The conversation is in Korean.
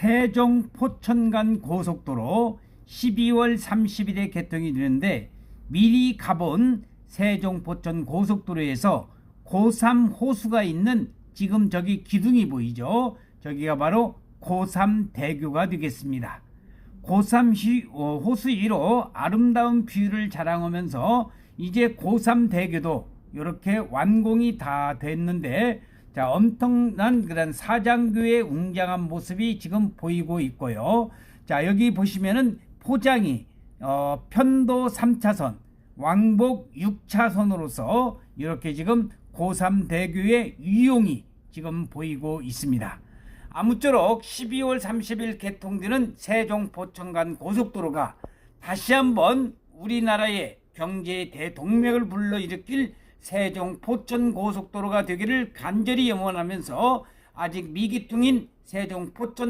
세종 포천간 고속도로 12월 30일에 개통이 되는데 미리 가본 세종 포천 고속도로에서 고삼 호수가 있는 지금 저기 기둥이 보이죠? 저기가 바로 고삼 대교가 되겠습니다. 고삼 시- 어, 호수 위로 아름다운 뷰를 자랑하면서 이제 고삼 대교도 이렇게 완공이 다 됐는데 자 엄청난 그런 사장교의 웅장한 모습이 지금 보이고 있고요. 자 여기 보시면은 포장이 어, 편도 3차선, 왕복 6차선으로서 이렇게 지금 고삼 대교의 이용이 지금 보이고 있습니다. 아무쪼록 12월 30일 개통되는 세종 포천 간 고속도로가 다시 한번 우리나라의 경제 대동맥을 불러일으킬 세종 포천 고속도로가 되기를 간절히 염원하면서 아직 미기통인 세종 포천